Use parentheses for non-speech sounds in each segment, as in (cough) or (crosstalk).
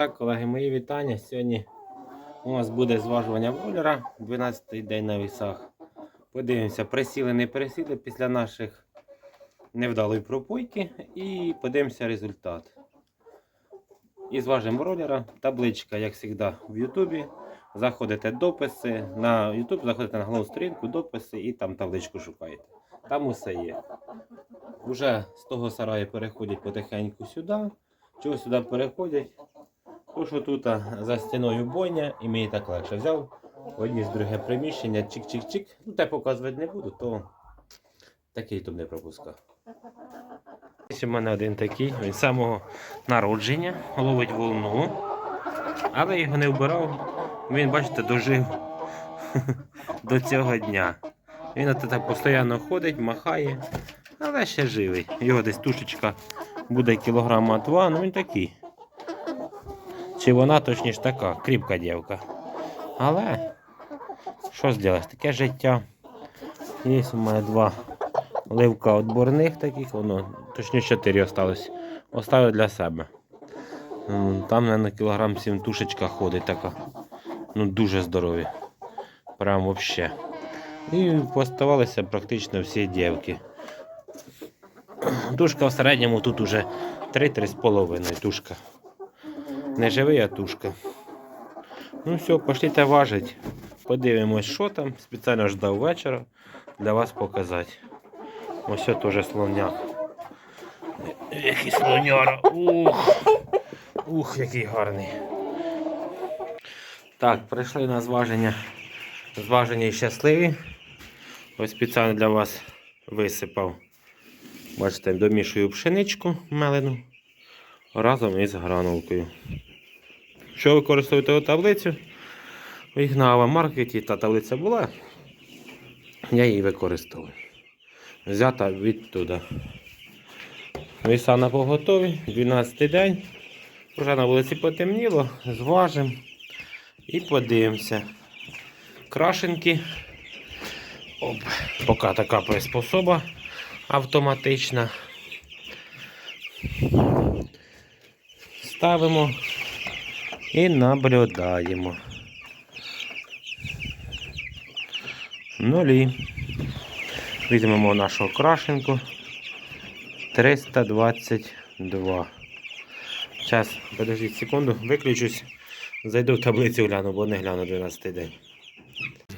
Так, колеги, мої вітання. Сьогодні у нас буде зважування бройлера, 12-й день на вісах. Подивимося, присіли, не присіли після наших невдалої пропойки і подивимося результат. І зважимо бройлера. Табличка, як завжди, в Ютубі. Заходите дописи. На YouTube заходите на головну сторінку, дописи і там табличку шукаєте. Там усе є. Уже з того сараю переходять потихеньку сюди. Чого сюди переходять? Що тут за стіною бойня, і мені так легше взяв. Одні з друге приміщення, чик-чик-чик. Ну, те показувати не буду, то такий тут не пропускав. Ось у мене один такий, він з самого народження, ловить волну, але його не вбирав. Він, бачите, дожив (laughs) до цього дня. Він от так постійно ходить, махає, але ще живий. Його десь тушечка буде кілограма два, ну він такий. Чи вона точніше така, кріпка дівка. Але що зробиш, таке життя. Є у мене два ливка отборних таких, воно, точніше 4 осталось. Оставив для себе. Там, на кілограм 7 тушечка ходить така. Ну дуже здорові. Прям вообще. І поставалися практично всі дівки. Тушка в середньому тут уже 3-3,5 тушка. Не живий, а тушка. Ну все, пошліте важить. Подивимось, що там. Спеціально ждав вечора для вас показати. Ось це теж слоняк. Який слоняра. Ух. Ух, який гарний. Так, прийшли на зваження. Зваження і щасливі. Ось спеціально для вас висипав. Бачите, домішую пшеничку мелену разом із гранулкою. Що використовуєте у таблицю? В Ігнава маркеті та таблиця була. Я її використовую. Взята відтуда. Віса на поготові, 12 день. Вже на вулиці потемніло, зважимо і подивимося. Крашенки. Оп. Поки така приспособа автоматична. Ставимо і наблюдаємо. Нулі. Візьмемо нашу крашенку 322. Зараз, подождіть секунду, виключусь, зайду в таблицю гляну, бо не гляну 12 день.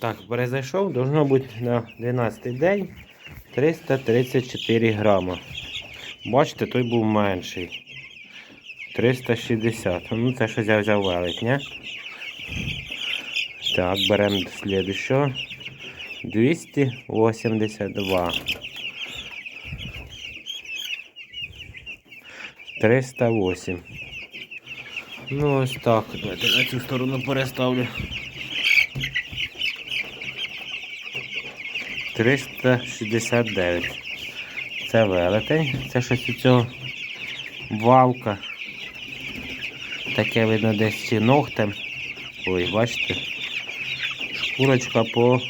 Так, перезайшов, должно бути на 12 день 334 грама. Бачите, той був менший. 360. Ну це щось я взяв велик, не? Так, беремо слідущого. 282. 308. Ну ось так. Давайте на цю сторону переставлю. 369. Це велетень. Це щось у цього валка. Таке видно десь чи ногтем. Ой, бачите? Шкурочка по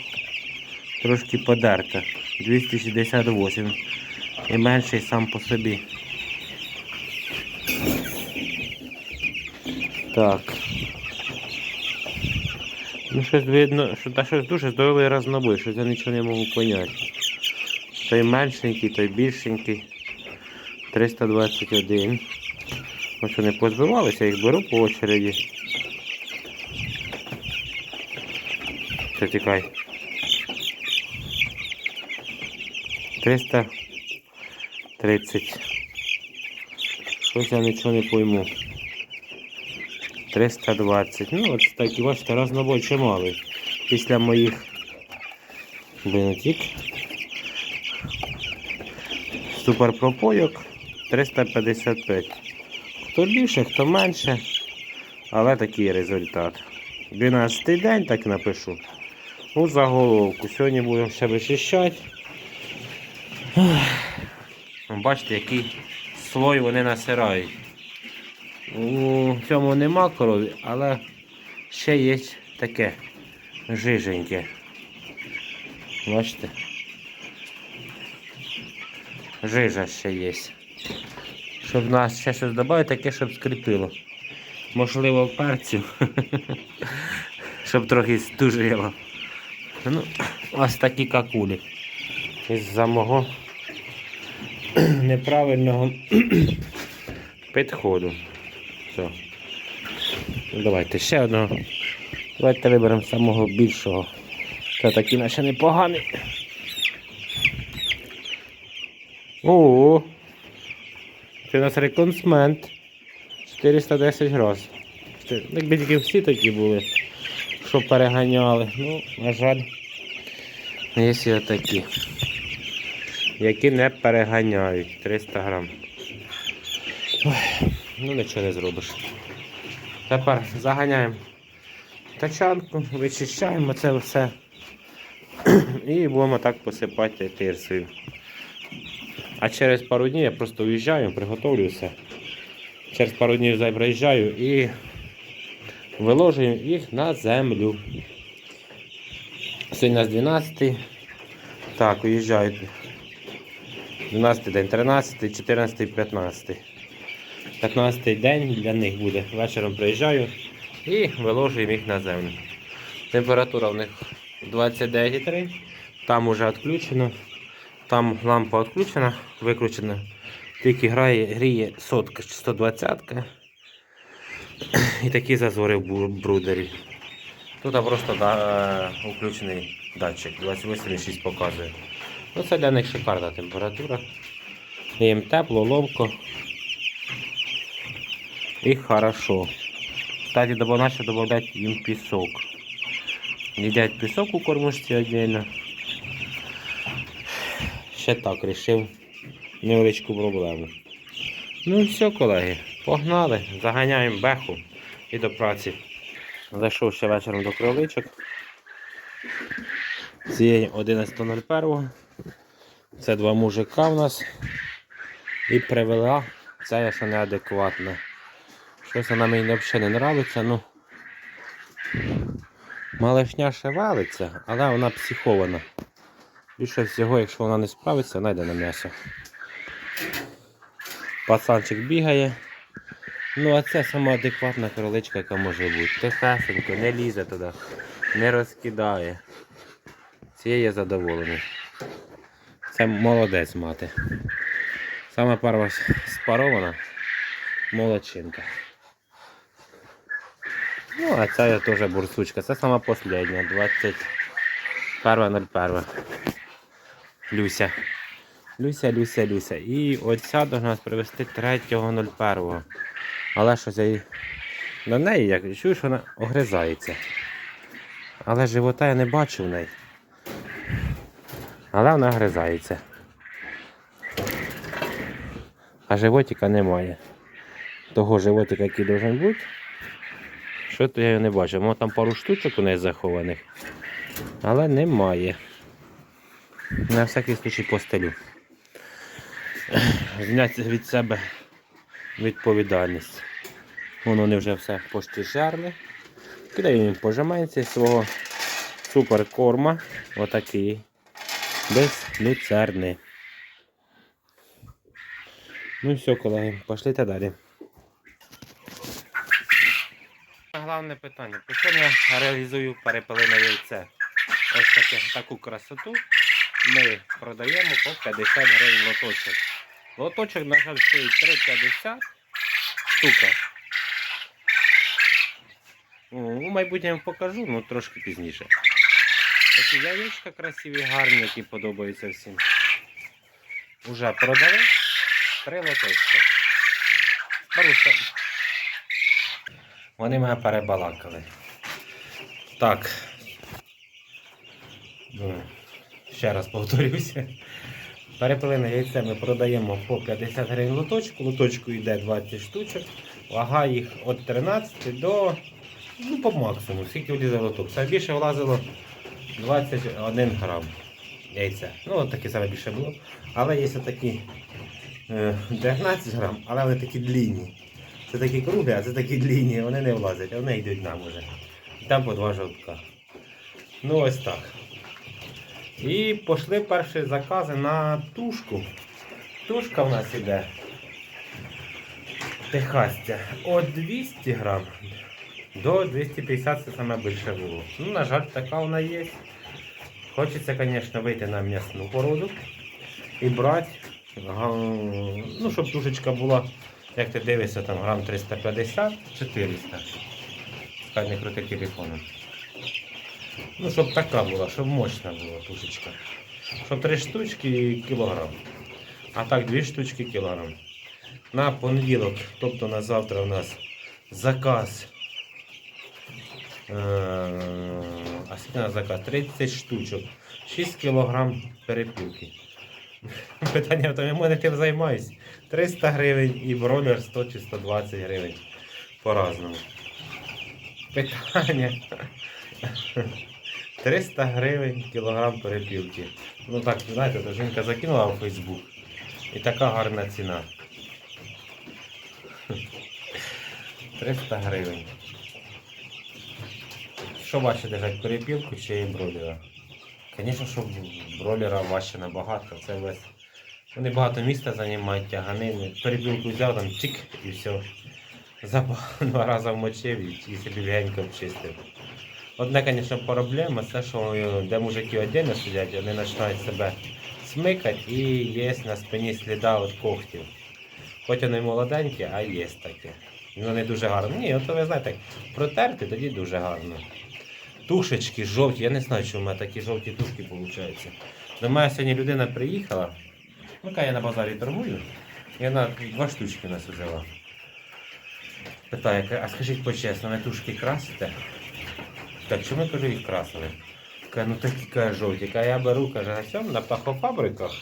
трошки подерта. 268. І менший сам по собі. Так. Ну щось видно, що та щось дуже здоровий разнобой, щось я нічого не можу поняти. Той меншенький, той більшенький. 321. Ось вони позбивалися, їх беру по очереді. Все, тікай. 330. Щось я нічого не пойму. 320. Ну, от так, і бачите, разнобой чималий. Після моїх винутік. Суперпропойок 355. Хто більше, хто менше, але такий результат. 12 день так напишу. Ну, заголовку. Сьогодні будемо ще вичищати. Бачите, який слой вони насирають. У цьому нема крові, але ще є таке жиженьке. Бачите? Жижа ще є. Щоб нас ще щось додати, таке, щоб скріпило. можливо, перцю. (laughs) Щоб трохи стужило. Ну, ось такі какулі. Із-за мого (clears throat) неправильного (clears throat) підходу. Все. Ну, Давайте ще одного. Давайте виберемо самого більшого. Це такий наче непоганий. О, це у нас реконсмент. 410 гроз. Якби тільки всі такі були, що переганяли. Ну, на жаль, є і отакі, які не переганяють. 300 грам. Ой, ну нічого не зробиш. Тепер заганяємо тачанку, вичищаємо це все. (clears throat) І будемо так посипати тирсою. А через пару днів я просто уїжджаю, приготовлю все. Через пару днів зай приїжджаю і виложую їх на землю. Сьогодні у нас 12. Так, уїжджають 12 день, 13, 14, 15. 15 день для них буде. Вечором приїжджаю і виложуємо їх на землю. Температура в них 29,3. Там уже відключено. Там лампа відключена, виключена. Тільки грає, гріє сотка чи 120 І такі зазори в брудері. Тут просто да, е, включений датчик, 28,6 показує. Ну, це для них шикарна температура. Їм тепло, ловко. І хорошо. Кстати, добав- наче додати їм пісок. Їдять пісок у кормушці віддільно. Ще так рішив невеличку проблему. Ну і все, колеги, погнали, заганяємо беху і до праці. Зайшов ще вечором до кроличок. Цієї 11.01. Це два мужика в нас. І привела це що неадекватне. Щось вона мені взагалі не подобається. Ну, малишня шевелиться, але вона психована. Більше всього, якщо вона не справиться, найде на м'ясо. Пацанчик бігає. Ну, а це сама адекватна кроличка, яка може бути. Тихесенько, не лізе туди, не розкидає. Цією я задоволений. Це молодець мати. Саме перша спарована молодчинка. Ну, а ця теж бурсучка. Це сама последня, 21.01. Люся. Люся, Люся, Люся. І оця до нас привезти 3.01. Але щось я її до неї, як чую, що вона огризається. Але живота я не бачу в неї. Але вона огризається. А животика немає. Того животика, який должен бути. Що то я його не бачу. Може там пару штучок у неї захованих. Але немає. На всякий случай постелю. Зняти від себе відповідальність. Воно вони вже все почти жерли. Кидаю їм пожимається свого суперкорма. Отакий. Без люцерни. Ну і все, колеги, пошлите далі. Головне питання. По чому я реалізую перепелине яйце? Ось таке, таку красоту ми продаємо по 50 гривень лоточок. Лоточок, на жаль, стоїть 3,50 штука. Ну, У майбутньому покажу, ну трошки пізніше. Такі яєчка красиві, гарні, які подобаються всім. Уже продали. Три лоточки. Маруся. Вони мене перебалакали. Так. Ще раз повторюся. Перепилене яйце ми продаємо по 50 гривень лоточку. Лоточку йде 20 штучок. Вага їх від 13 до ну, по максимуму, скільки влізе лоток. Саме більше влазило 21 грам яйця. Ну, от таке саме більше було. Але є такі е, 19 грам, але вони такі длінні. Це такі круглі, а це такі длінні, вони не влазять, вони йдуть нам уже. Там по два жовтка. Ну ось так. І пішли перші закази на тушку. Тушка в нас іде. Техасця від 200 грам до 250 це саме більше було. Ну, на жаль, така вона є. Хочеться, звісно, вийти на м'ясну породу і брати, ну, щоб тушечка була, як ти дивишся, там грам 350-400. Хай не крути телефоном. Ну, щоб така була, щоб мощна була тушечка. Щоб три штучки і кілограм. А так, дві штучки кілограм. На понеділок, тобто на завтра у нас заказ. Е, А скільки на заказ? 30 штучок. 6 кілограм перепілки. (laughs) Питання в тому, я мене тим займаюсь. 300 гривень і бройлер 100 чи 120 гривень. По-разному. Питання. 300 гривень кілограм перепілки. Ну так, знаєте, то жінка закинула у Фейсбук. І така гарна ціна. 300 гривень. Що важче держати перепілку чи бройлера? Звісно, що бройлера важче набагато. Це весь. Вони багато міста займають тяганини. Перепілку взяв там чик і все. Запах два рази вмочив і собі легенько обчистив. Одне, звісно, проблема, це що е, де мужики одягнені сидять, вони починають себе смикати і є на спині сліда від когтів. Хоч вони молоденькі, а є таке. І Вони дуже гарні. Ні, от ви знаєте, протерти тоді дуже гарно. Тушечки жовті, я не знаю, чому в мене такі жовті тушки виходять. До мене сьогодні людина приїхала, ну яка я на базарі торгую, і вона два штучки нас взяла. Питає, а скажіть почесно, ви тушки красите? Так, чому я кажу, їх красили? Каже, ну такі каже, жовті. Каже, я беру, каже, на цьому, на птахофабриках.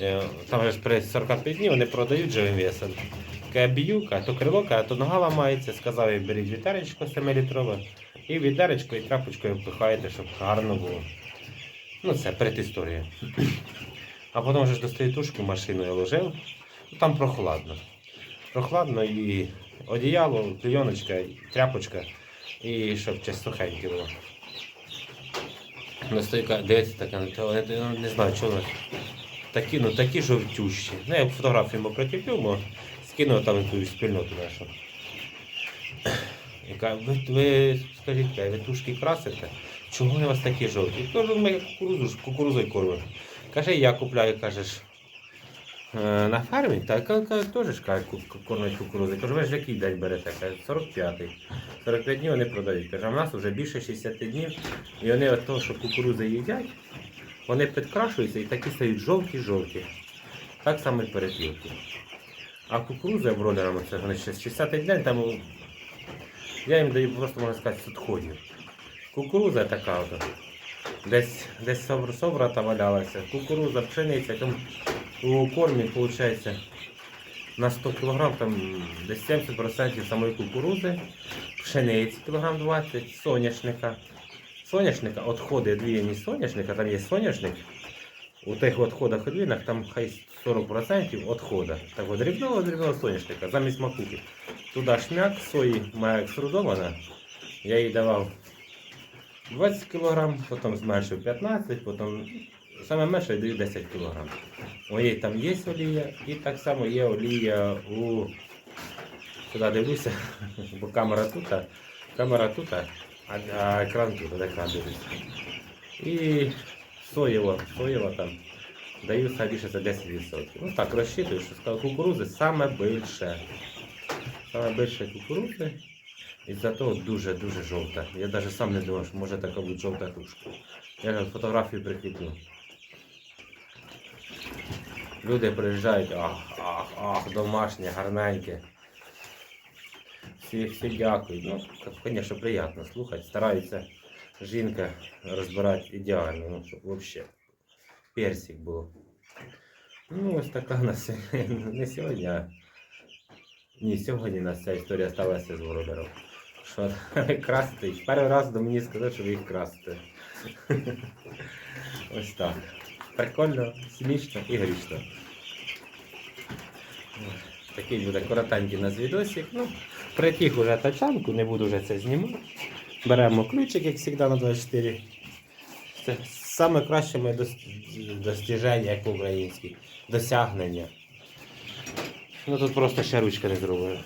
Е, Там же при 45 днів вони продають живим весом. Каже, б'ю, каже, то крило, каже, то нога ламається. Сказав, я беріть вітеречко 7-літрове. І відеречко, і тряпочкою впихаєте, щоб гарно було. Ну, це предісторія. А потім вже достаю тушку, машину я ложив. Ну, там прохладно. Прохладно і одіяло, клейоночка, тряпочка. І щоб час сухеньке було. Настойка, дивиться ну, то я ну, не знаю, чого такі, ну такі жовтющі. Ну, я фотографію йому прикріплю, бо скинув там ту спільноту нашу. Каже, ви, ви скажіть, ви тушки красите? Чому вони у вас такі жовті? Кажу, ми кукурузу, кукурузою кормимо. Каже, я купляю, кажеш, на фермі, та ка- ка- теж каже, ку- кукурузи. Кажу, ви ж який день берете? Каже, 45-й. 45 днів вони продають. Каже, а в нас вже більше 60 днів. І вони від того, що кукурузи їдять, вони підкрашуються і такі стають жовті-жовті. Так само і перепілки. А кукуруза бродерами, це вони ще з 60 день, там я їм даю просто, можна сказати, відходів. Кукуруза така от. Десь, десь собр, собра валялася. Кукуруза, пшениця, там у кормі виходить на 100 кг там десь 70% самої кукурузи, пшениці кілограм 20, соняшника. Соняшника, відходи двіяні соняшника, там є соняшник. У тих відходах одвінах там хай 40% відхода. Так от дрібного дрібного соняшника, замість макухи. Туди шмяк сої моя екструдована. Я їй давав 20 кг, потім зменшив 15, потім саме менше я даю 10 кг. Моєї там є олія, і так само є олія у. Сюди дивлюся, (laughs) бо камера тут, камера тут, а, екран тут, а екран дивлюся. І соєва, соєва там. Даю більше за 10%. Ну так, розчитую, що сказав, кукурузи саме більше. Саме більше кукурузи. І за того дуже-дуже жовта. Я навіть сам не думав, що може така бути жовта тушка. Я фотографію прикріплю. Люди приїжджають, ах, ах, ах, домашнє, гарненьке. Всі, всі дякують. Ну, звісно, приємно слухати. Стараються жінка розбирати ідеально, ну, щоб взагалі персик був. Ну, ось така у нас сьогодні- (laughs) не сьогодні, а ні, сьогодні у нас ця історія сталася з Володаром. Що (laughs) красити. Перший раз до мені сказали, що ви їх красите. (laughs) Ось так. Прикольно, смішно і грішно. Такий буде коротенький у нас відосик. Ну, притіг уже тачанку, не буду вже це знімати. Беремо ключик, як завжди, на 24. Це саме краще моє достіження, як українське, досягнення. Ну тут просто ще ручка не зроблена.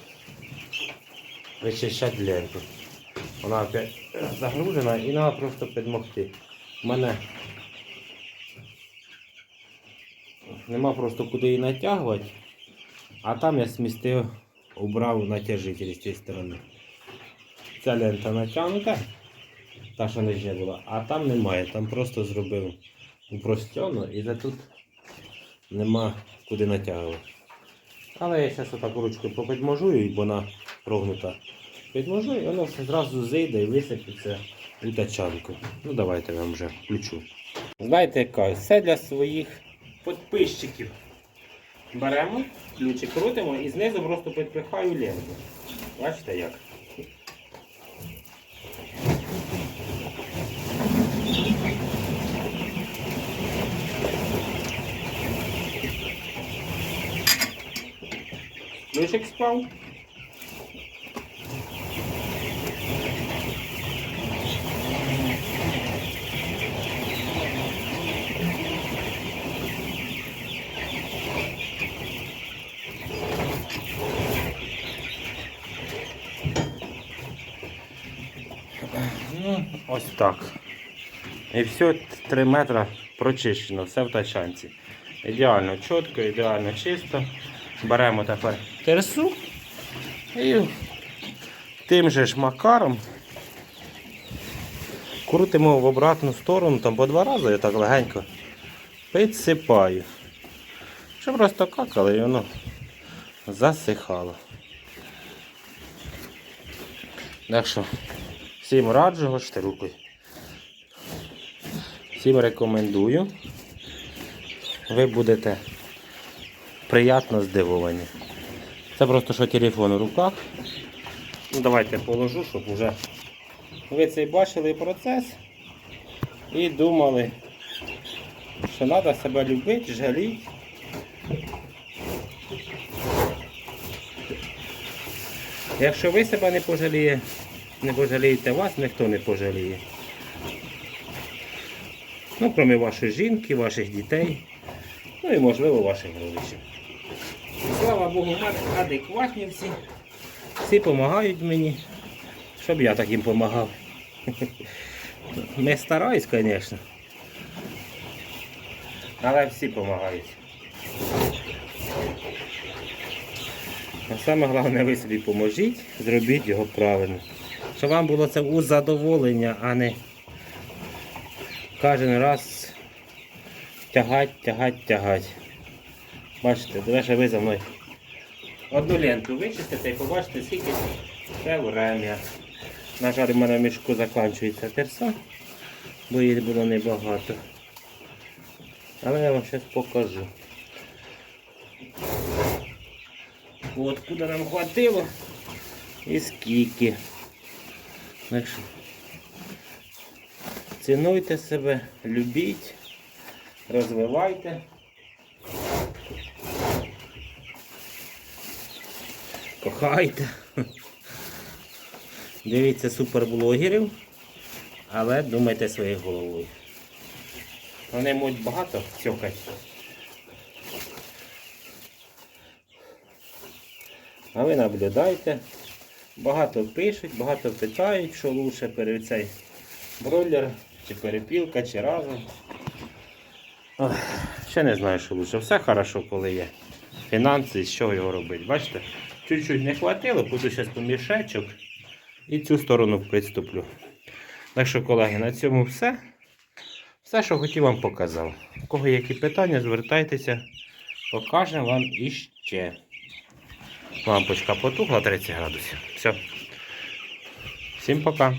Вичищати ленту. Вона опять загружена і треба просто підмогти. У мене нема просто куди її натягувати, а там я смістив, убрав натяжитель з цієї сторони. Ця лента натягнута, та що нижня була, а там немає, там просто зробив простьоно і за тут нема куди натягувати. Але я зараз отак ручкою попідможую, і вона прогнута. Підможу, і воно все зразу зійде і висипеться у тачанку. Ну давайте я вам вже включу. Знаєте яка? Все для своїх підписчиків. Беремо, ключик крутимо і знизу просто підпихаю ленту. Бачите як? Ключик спав. Ось так. І все 3 метри прочищено, все в тачанці. Ідеально чітко, ідеально чисто. Беремо тепер терсу і тим же ж макаром крутимо в обратну сторону, там по два рази я так легенько підсипаю. Щоб просто какало і воно засихало. Так що всім раджу гошти рукою. Всім рекомендую. Ви будете приємно здивовані. Це просто що телефон у руках. Ну, давайте положу, щоб вже ви цей бачили процес і думали, що треба себе любити, жаліти. Якщо ви себе не пожаліє, не пожалієте вас, ніхто не пожаліє. Ну, крім вашої жінки, ваших дітей, ну і можливо ваших родичів. Слава Богу, в адекватні всі. Всі допомагають мені, щоб я так їм допомагав. (laughs) Не стараюсь, звісно. Але всі допомагають. А саме головне, ви собі поможіть, зробіть його правильно. Щоб вам було це у задоволення, а не кожен раз тягать, тягать, тягать. Бачите, давайте ви за мною одну ленту вичистите і побачите, скільки це время. На жаль, в мене в мішку закінчується терса, бо її було небагато. Але я вам зараз покажу. От куди нам хватило і скільки. Так цінуйте себе, любіть, розвивайте. Кохайте. Дивіться суперблогерів, але думайте своєю головою. Вони можуть багато цьокати. А ви наблюдайте. Багато пишуть, багато питають, що лучше перед цей бройлер, чи перепілка, чи разом. Ох, ще не знаю, що лучше. Все хорошо, коли є. Фінанси, з чого його робити. Бачите? Чуть-чуть не хватило, буду зараз помішечок і цю сторону приступлю. Так що, колеги, на цьому все. Все, що хотів вам показав. У кого які питання, звертайтеся, покажемо вам іще. Лампочка потухла 30 градусів. Все. Всім пока.